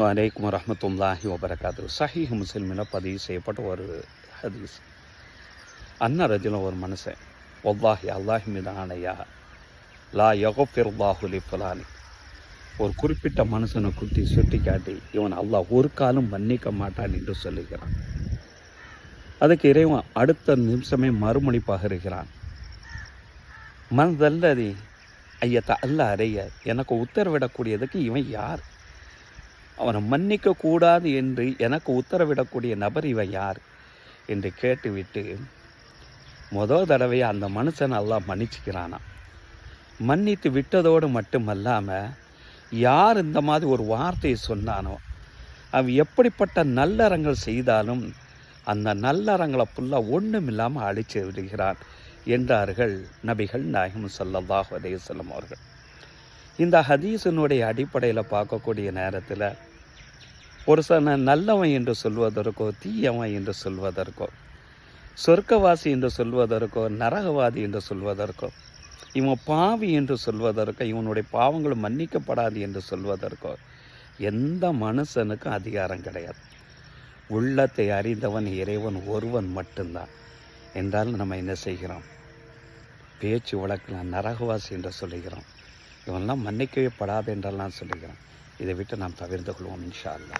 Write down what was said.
வலைக்கம் வரமத்துல்லாஹி வபரகாத்து சஹீஹ் முஸ்லிமில் பதிவு செய்யப்பட்ட ஒரு ஹதீஸ். அன்ன ரஜில ஒரு மனுஷன் ஒல்லாஹி அல்லாஹி மீது ஆணையா? லா யகஃபிர்லாஹுலி ஃபுலானி. ஒரு குறிப்பிட்ட மனுஷனை குத்தி சுட்டி காட்டி இவன் அல்லாஹ் ஒரு காலம் மன்னிக்க மாட்டான் என்று சொல்லுகிறான். அதுக்கு இறைவன் அடுத்த நிமிஷமே மறுமொழி பகருகிறான். மனதல்லதி ஐயத்த அல்ல அறைய எனக்கு உத்தரவிடக்கூடியதுக்கு இவன் யார்? அவனை மன்னிக்க கூடாது என்று எனக்கு உத்தரவிடக்கூடிய நபர் இவன் யார்? என்று கேட்டுவிட்டு முதல் தடவையை அந்த மனுஷன் எல்லாம் மன்னிச்சுக்கிறானா? மன்னித்து விட்டதோடு மட்டுமல்லாமல் யார் இந்த மாதிரி ஒரு வார்த்தையை சொன்னானோ அவன் எப்படிப்பட்ட நல்லறங்கள் செய்தாலும் அந்த நல்லறங்களை ஃபுல்லாக ஒன்றும் இல்லாமல் அழிச்சு விடுகிறான் என்றார்கள் நபிகள் நாயகம் ஸல்லல்லாஹு அலைஹி அவர்கள். இந்த ஹதீஸினுடைய அடிப்படையில் பார்க்கக்கூடிய நேரத்தில் ஒரு சில நல்லவன் என்று சொல்வதற்கோ தீயவன் என்று சொல்வதற்கோ சொர்க்கவாசி என்று சொல்வதற்கோ நரகவாதி என்று சொல்வதற்கோ இவன் பாவி என்று சொல்வதற்கோ இவனுடைய பாவங்கள் மன்னிக்கப்படாது என்று சொல்வதற்கோ எந்த மனுஷனுக்கும் அதிகாரம் கிடையாது. உள்ளத்தை அறிந்தவன் இறைவன் ஒருவன் மட்டும்தான். என்றால் நம்ம என்ன செய்கிறோம்? பேச்சு வழக்கில் நரகவாசி என்று சொல்லுகிறோம். இவன்லாம் மன்னிக்கவே படாது என்றெல்லாம் சொல்லுகிறோம். இதை விட்டு நாம் தவிர்த்து கொள்வோம் இன்ஷா அல்லா